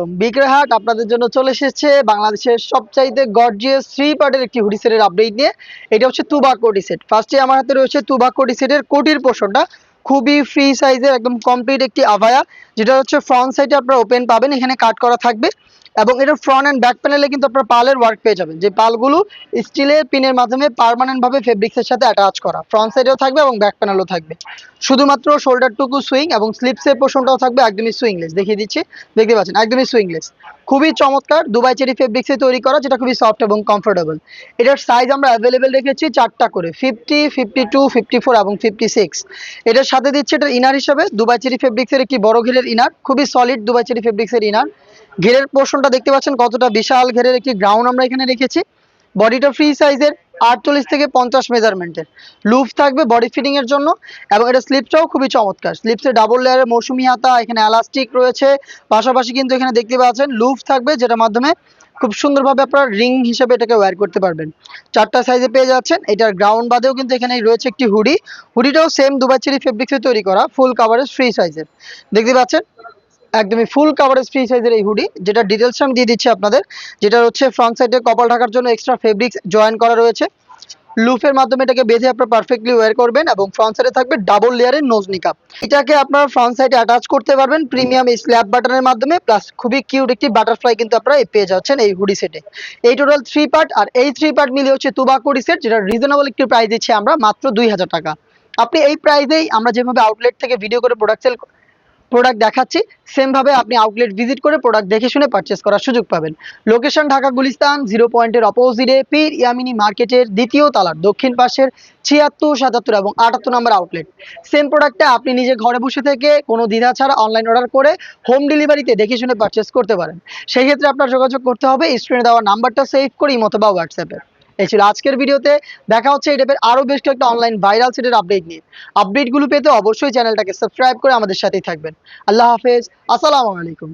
আলাইকুম বিক্রয়হাট আপনাদের জন্য চলে এসেছে বাংলাদেশের সবচাইতে গর্জিয়াস থ্রি পার্টের একটি হুডি সেটের আপডেট নিয়ে। এটা হচ্ছে তুবা কোটি সেট ফার্স্টে আমার হাতে রয়েছে তুবা কোটি সেটের কোটির পোষণটা খুবই ফ্রি সাইজের একদম কমপ্লিট একটি আভায়া, যেটা হচ্ছে ফ্রন্ট সাইডে আপনারা ওপেন পাবেন। এখানে কাট করা থাকবে। এবং এটার ফ্রন্ট অ্যান্ড ব্যাক প্যানেলে কিন্তু আপনার পালের ওয়ার্ক পেয়ে যাবেন। যে পালগুলো স্টিলের পিনের মাধ্যমে পার্মানেন্ট ভাবে ফেব্রিক্সের সাথে অ্যাটাচ করা। ফ্রন্ট সাইডেও থাকবে এবং ব্যাক প্যানেলও থাকবে। শুধুমাত্র শোল্ডারটুকু সুইং এবং স্লিপসের পোর্শনটাও থাকবে একদমই সুইংলেস দেখিয়ে দিচ্ছি। দেখতে পাচ্ছেন, একদমই সুইংলেস খুবই চমৎকার দুবাই চেরি ফেব্রিক্সে তৈরি করা, যেটা খুবই সফট এবং কমফোর্টেবল এটার সাইজ আমরা অ্যাভেলেবেল রেখেছি চারটা করে। Fifty fifty two fifty four এবং ফিফটি সিক্স এটার সাথে দিচ্ছে এটার ইনার হিসাবে। দুবাই চেরি ফেব্রিক্সের একটি বড় ঘেরের ইনার খুবই সলিড দুবাই চেরি ফেব্রিক্সের ইনার ঘেরের পোর্শনটা দেখতে পাচ্ছেন কতটা বিশাল ঘেরের একটি গ্রাউন্ড আমরা এখানে রেখেছি। বডিটা ফ্রি সাইজের আটচল্লিশ থেকে পঞ্চাশ মেজারমেন্টের লুফ থাকবে বডি ফিটিং এর জন্য এবং এটা স্লিপটাও খুবই চমৎকার। স্লিপসে ডাবল লেয়ারের মৌসুমি হাতা, এখানে এলাস্টিক রয়েছে। পাশাপাশি কিন্তু এখানে দেখতে পাচ্ছেন লুফ থাকবে, যেটার মাধ্যমে খুব সুন্দরভাবে আপনার রিং হিসেবে এটাকে ওয়্যার করতে পারবেন। চারটা সাইজে পেয়ে যাচ্ছেন। এটার গ্রাউন্ড বাদেও কিন্তু এখানে রয়েছে একটি হুডি হুডিটাও সেম দুবাই চেরি ফেব্রিক্সে তৈরি করা ফুল কাভারেজ ফ্রি সাইজের দেখতে পাচ্ছেন? একদমই ফুল কাভারেজ ফ্রি সাইজের এই হুডি যেটা ডিটেলস আমি দিয়ে দিচ্ছি আপনাদের, যেটা হচ্ছে ফ্রন্ট সাইডে কপাল ঢাকার জন্য এক্সট্রা ফেব্রিক্স জয়েন করা রয়েছে। লুফের মাধ্যমে এটাকে বেঁধে আপনারা পারফেক্টলি ওয়্যার করবেন এবং ফ্রন্ট সাইডে থাকবে ডাবল লেয়ারের নোজ নিকাপ এটাকে আপনারা ফ্রন্ট সাইডে অ্যাটাচ করতে পারবেন প্রিমিয়াম স্ল্যাব বাটনের মাধ্যমে প্লাস খুবই কিউট একটি বাটারফ্লাই কিন্তু আপনারা পেয়ে যাচ্ছেন এই হুডি সেটে এই টোটাল থ্রি পার্ট আর এই থ্রি পার্ট মিলিয়ে হচ্ছে তুবাকুড়ি সেট যেটা রিজনেবল একটি প্রাইস দিচ্ছি আমরা, মাত্র দুই হাজার টাকা। আপনি এই প্রাইসেই আমরা যেভাবে আউটলেট থেকে ভিডিও করে প্রোডাক্ট সেল প্রোডাক্ট দেখাচ্ছি সেমভাবে আপনি আউটলেট ভিজিট করে প্রোডাক্ট দেখে শুনে পারচেস করার সুযোগ পাবেন। লোকেশন ঢাকা গুলিস্তান জিরো পয়েন্টের অপোজিটে পীর ইয়ামিনী মার্কেটের দ্বিতীয় তালার দক্ষিণ পাশের ছিয়াত্তর, সাতাত্তর এবং আটাত্তর নম্বর আউটলেট সেম প্রোডাক্টটা আপনি নিজে ঘরে বসে থেকে কোনো দ্বিধা ছাড়া অনলাইন অর্ডার করে হোম ডেলিভারিতে দেখে শুনে পারচেস করতে পারেন। সেই ক্ষেত্রে আপনার যোগাযোগ করতে হবে স্ক্রিনে দেওয়া নাম্বারটা সেভ করি মতোবা হোয়াটসঅ্যাপে এই ছিল আজকের ভিডিওতে। দেখা হচ্ছে এই টাইপের আরও বেশ কয়েকটা অনলাইন ভাইরাল সেটের আপডেট নিয়ে। আপডেটগুলো পেতে অবশ্যই চ্যানেলটাকে সাবস্ক্রাইব করে আমাদের সাথেই থাকবেন। আল্লাহ হাফেজ। আসসালামু আলাইকুম।